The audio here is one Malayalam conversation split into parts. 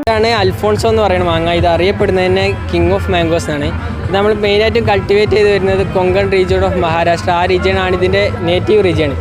ഇതാണ് അൽഫോൺസോ എന്ന് പറയുന്ന മാങ്ങ. ഇത് അറിയപ്പെടുന്നത് തന്നെ കിങ് ഓഫ് മാംഗോസ് ആണ് ഇത് നമ്മൾ മെയിനായിട്ടും കൾട്ടിവേറ്റ് ചെയ്ത് വരുന്നത് കൊങ്കൺ റീജിയൻ ഓഫ് മഹാരാഷ്ട്ര ആ റീജിയനാണ് ഇതിന്റെ നേറ്റീവ് റീജിയൻ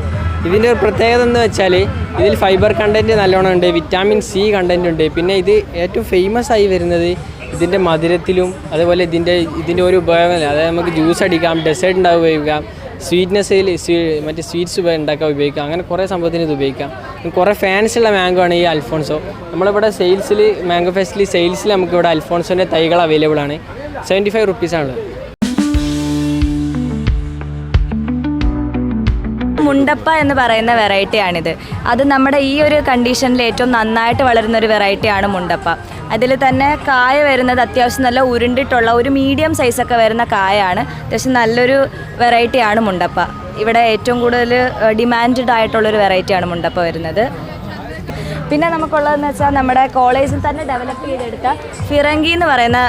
ഇതിന്റെ ഒരു പ്രത്യേകത എന്ന് വെച്ചാൽ ഇതിൽ ഫൈബർ കണ്ടന്റ് നല്ലോണം ഉണ്ട് വിറ്റാമിൻ സി കണ്ടന്റ് ഉണ്ട്. പിന്നെ ഇത് ഏറ്റവും ഫേമസ് ആയി വരുന്നത് ഇതിന്റെ മധുരത്തിലും അതുപോലെ ഇതിന്റെ ഇതിന്റെ ഒരു ഉപയോഗമല്ല അതായത് നമുക്ക് ജ്യൂസ് അടിക്കാം ഡെസേർട്ട് ഉണ്ടാവും ഉപയോഗിക്കാം സ്വീറ്റ്നെസ്സിൽ മറ്റേ സ്വീറ്റ്സ് ഉണ്ടാക്കാൻ ഉപയോഗിക്കാം. അങ്ങനെ കുറേ സംഭവത്തിന് ഇത് ഉപയോഗിക്കാം. കുറേ ഫാൻസ് ഉള്ള മാംഗോ ആണ് ഈ അൽഫോൺസോ നമ്മളിവിടെ സെയിൽസിൽ മാംഗോ ഫെസ്റ്റിൽ സെയിൽസിൽ നമുക്കിവിടെ അൽഫോൺസോന്റെ തൈകൾ അവൈലബിൾ ആണ്. സെവന്റി ഫൈവ് റുപ്പീസാണുള്ളത് മുണ്ടപ്പ എന്ന് പറയുന്ന വെറൈറ്റിയാണിത് അത് നമ്മുടെ ഈ ഒരു കണ്ടീഷനിൽ ഏറ്റവും നന്നായിട്ട് വളരുന്ന ഒരു വെറൈറ്റിയാണ് മുണ്ടപ്പ. അതിൽ തന്നെ കായ വരുന്നത് അത്യാവശ്യം നല്ല ഉരുണ്ടിട്ടുള്ള ഒരു മീഡിയം സൈസൊക്കെ വരുന്ന കായാണ്. അത്യാവശ്യം നല്ലൊരു വെറൈറ്റിയാണ് മുണ്ടപ്പ. ഇവിടെ ഏറ്റവും കൂടുതൽ ഡിമാൻഡ് ആയിട്ടുള്ളൊരു വെറൈറ്റിയാണ് മുണ്ടപ്പ വരുന്നത്. പിന്നെ നമുക്കുള്ളതെന്ന് വെച്ചാൽ നമ്മുടെ കോളേജിൽ തന്നെ ഡെവലപ്പ് ചെയ്തെടുത്ത ഫിറങ്കി എന്ന് പറയുന്ന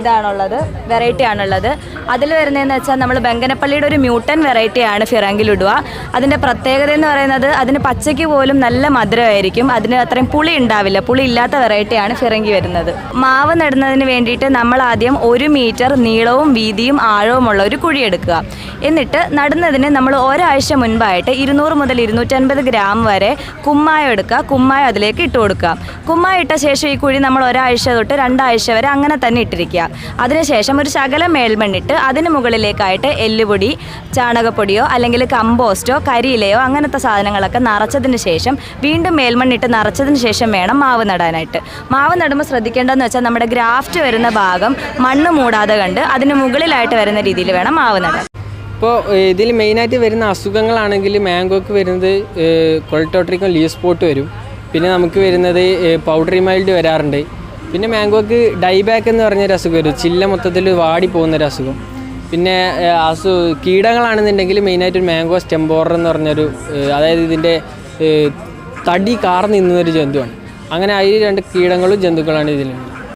ഇതാണുള്ളത് വെറൈറ്റി ആണുള്ളത്. അതിൽ വരുന്നതെന്ന് വെച്ചാൽ നമ്മൾ ബംഗനപ്പള്ളിയുടെ ഒരു മ്യൂട്ടൻ വെറൈറ്റിയാണ് ഫിറങ്കിലിടുക അതിന്റെ പ്രത്യേകത എന്ന് പറയുന്നത് അതിന് പച്ചയ്ക്ക് പോലും നല്ല മധുരമായിരിക്കും. അതിന് അത്രയും പുളി ഉണ്ടാവില്ല. പുളി ഇല്ലാത്ത വെറൈറ്റിയാണ് ഫിറങ്കി വരുന്നത്. മാവ് നടുന്നതിന് വേണ്ടിയിട്ട് നമ്മൾ ആദ്യം ഒരു മീറ്റർ നീളവും വീതിയും ആഴവുമുള്ള ഒരു കുഴി എടുക്കുക. എന്നിട്ട് നടുന്നതിന് നമ്മൾ ഒരാഴ്ച മുൻപായിട്ട് ഇരുന്നൂറ് മുതൽ ഇരുന്നൂറ്റൻപത് ഗ്രാം വരെ കുമ്മായം എടുക്കുക. കുമ്മായം അതിലേക്ക് ഇട്ട് കൊടുക്കുക. കുമ്മായം ഇട്ട ശേഷം ഈ കുഴി നമ്മൾ ഒരാഴ്ച തൊട്ട് രണ്ടാഴ്ച വരെ അങ്ങനെ തന്നെ ഇട്ടിരിക്കുക. അതിനുശേഷം ഒരു ശകലം മേൽമണ്ണിട്ട് അതിന് മുകളിലേക്കായിട്ട് എല്ലുപൊടി ചാണകപ്പൊടിയോ അല്ലെങ്കിൽ കമ്പോസ്റ്റോ കരിയിലയോ അങ്ങനത്തെ സാധനങ്ങളൊക്കെ നിറച്ചതിന് ശേഷം വീണ്ടും മേൽമണ്ണിട്ട് നിറച്ചതിന് ശേഷം വേണം മാവ് നടാനായിട്ട്. മാവ് നടുമ്പോൾ ശ്രദ്ധിക്കേണ്ടതെന്ന് വെച്ചാൽ നമ്മുടെ ഗ്രാഫ്റ്റ് വരുന്ന ഭാഗം മണ്ണ് മൂടാതെ കണ്ട് അതിന് മുകളിലായിട്ട് വരുന്ന രീതിയിൽ വേണം മാവ് നടാൻ. ഇപ്പോൾ ഇതിൽ മെയിനായിട്ട് വരുന്ന അസുഖങ്ങളാണെങ്കിൽ മാംഗോക്ക് വരുന്നത് കൊൾട്ടോട്രിക്കും ലീവ് സ്പോട്ട് വരും. പിന്നെ നമുക്ക് വരുന്നത് പൗഡറി മൈൽഡ് വരാറുണ്ട്. പിന്നെ മാംഗോക്ക് ഡൈബാക്ക് എന്ന് പറഞ്ഞൊരു അസുഖം വരും. ചില്ല മൊത്തത്തിൽ വാടി പോകുന്നൊരു അസുഖം. പിന്നെ അസു കീടങ്ങളാണെന്നുണ്ടെങ്കിൽ മെയിനായിട്ട് മാംഗോ സ്റ്റെമ്പോറർ എന്ന് പറഞ്ഞൊരു അതായത് ഇതിന്റെ തടി കാർന്ന് നിന്നൊരു ജന്തുവാണ്. അങ്ങനെ അതിൽ രണ്ട് കീടങ്ങളും ജന്തുക്കളാണ് ഇതിലുള്ളത്.